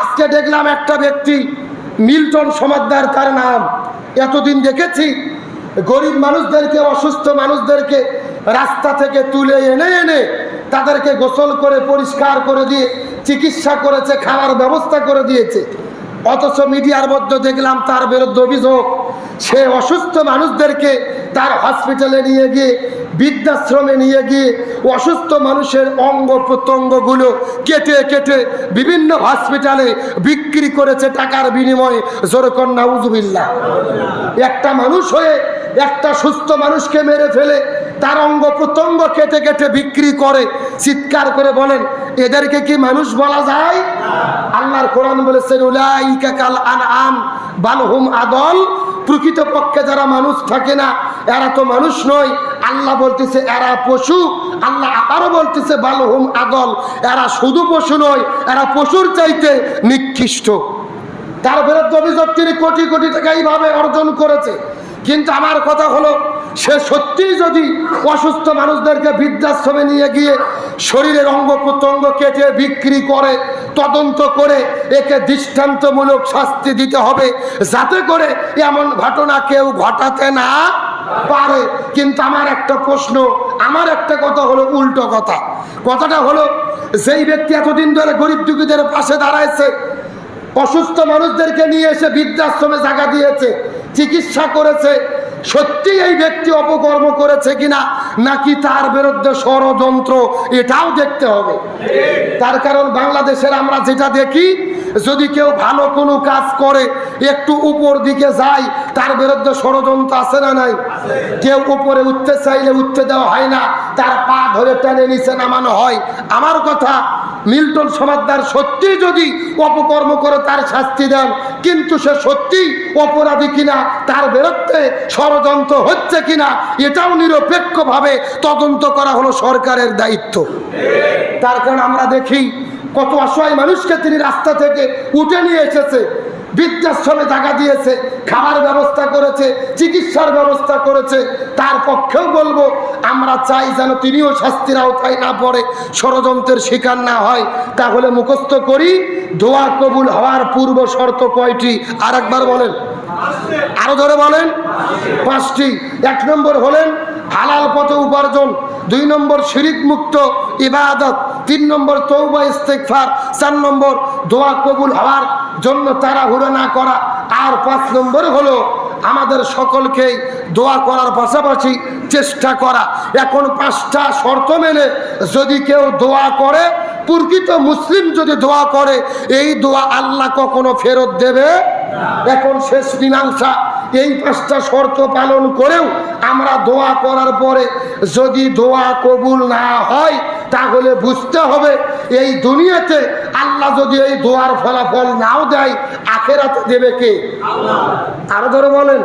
আজকে দেখলাম একটা ব্যক্তি মিল্টন সমাদ্দার তার নাম এতদিন দেখেছি। গরিব মানুষদেরকে, অসুস্থ মানুষদেরকে রাস্তা থেকে তুলে এনে এনে তাদেরকে গোসল করে, পরিষ্কার করে দিয়ে, চিকিৎসা করেছে, খাওয়ার ব্যবস্থা করে দিয়েছে। অথচ মিডিয়ার মধ্যে দেখলাম তার বিরুদ্ধে অভিযোগ। সে অসুস্থ মানুষদেরকে তার হসপিটালে নিয়ে গিয়ে, বৃদ্ধাশ্রমে নিয়ে গিয়ে অসুস্থ মানুষের অঙ্গ প্রত্যঙ্গগুলো কেটে কেটে বিভিন্ন হসপিটালে বিক্রি করেছে টাকার বিনিময়ে। জোরকন্যা উজুবিল্লা একটা মানুষ হয়ে একটা সুস্থ মানুষকে মেরে ফেলে, তার অঙ্গ প্রত্যঙ্গ কেটে কেটে বিক্রি করে, চিৎকার করে বলেন এদেরকে কি মানুষ বলা যায়? আল্লাহর কোরআন বলেছেন, উলাইকা কাল আনআম আদল। প্রকৃতপক্ষে যারা মানুষ থাকে না, এরা তো মানুষ নয়। আল্লাহ বলতেছে, এরা পশু। আল্লাহ আবারও বলতেছে বালহুম আদল। এরা শুধু পশু নয়, এরা পশুর চাইতে নিকৃষ্ট। তার বিরুদ্ধে অভিযোগ তিনি কোটি কোটি টাকা এইভাবে অর্জন করেছে। কিন্তু আমার কথা হলো সে সত্যিই যদি অসুস্থ মানুষদেরকে বৃদ্ধাশ্রমে নিয়ে গিয়ে শরীরের অঙ্গ প্রত্যঙ্গ কেটে বিক্রি করে, তদন্ত করে একে দৃষ্টান্তমূলক শাস্তি দিতে হবে, যাতে করে এমন ঘটনা কেউ ঘটাতে না পারে। কিন্তু আমার একটা প্রশ্ন, আমার একটা কথা হলো উল্টো কথা। কথাটা হলো, যেই ব্যক্তি এতদিন ধরে গরিব দুঃখীদের পাশে দাঁড়াইছে, অসুস্থ মানুষদেরকে নিয়ে এসে বৃদ্ধাশ্রমে জায়গা দিয়েছে, চিকিৎসা করেছে সত্যি এই ব্যক্তি অপকর্ম করেছে কিনা নাকি তার বিরুদ্ধে ষড়যন্ত্র, এটাও দেখতে হবে। তার কারণ বাংলাদেশের আমরা যেটা দেখি, যদি কেউ ভালো কোনো কাজ করে, একটু উপর দিকে যায়, তার বিরুদ্ধে ষড়যন্ত্র আছে না নাই? কেউ উপরে উঠতে চাইলে উঠতে দেওয়া হয় না, তার পা ধরে টেনে নিচে নামানো হয়। আমার কথা মিল্টন সমাদ্দার সত্যি যদি অপকর্ম করে তার শাস্তি দেন, কিন্তু সে সত্যি অপরাধী কিনা, তার বিরুদ্ধে ষড়যন্ত্র হচ্ছে কিনা, এটাও নিরপেক্ষভাবে তদন্ত করা হলো সরকারের দায়িত্ব। তার কারণ আমরা দেখি, কত অসহায় মানুষকে তিনি রাস্তা থেকে উঠে নিয়ে এসেছে। বৃদ্ধাশ্রমে জায়গা দিয়েছে খাবার ব্যবস্থা করেছে, চিকিৎসার ব্যবস্থা করেছে। তার পক্ষেও বলব, আমরা চাই যেন তিনিও শাস্তির আওতায় না পড়ে, ষড়যন্ত্রের শিকার না হয়। তাহলে মুখস্থ করি, দোয়া কবুল হওয়ার পূর্ব শর্ত কয়টি? আর একবার বলেন। আরও ধরে বলেন। পাঁচটি। এক নম্বর হলেন, হালাল পথে উপার্জন। দুই নম্বর, শিরিক মুক্ত, ইবাদত। তিন নম্বর তৌবা ইস্তেকফার চার নম্বর, দোয়া কবুল হওয়ার জন্য তাড়াহুড়ো না করা। আর পাঁচ নম্বর হলো, আমাদের সকলকেই দোয়া করার পাশাপাশি চেষ্টা করা। এখন পাঁচটা শর্ত মেনে যদি কেউ দোয়া করে, প্রকৃত মুসলিম যদি দোয়া করে, এই দোয়া আল্লাহ কখনো ফেরত দেবে এখন শেষ মীমাংসা। এই পাঁচটা শর্ত পালন করেও আমরা দোয়া করার পরে যদি দোয়া কবুল না হয়, তাহলে বুঝতে হবে এই দুনিয়াতে আল্লাহ যদি এই দোয়ার ফলাফল নাও দেয় আখেরাতে দেবে কে? আরও ধরে বলেন।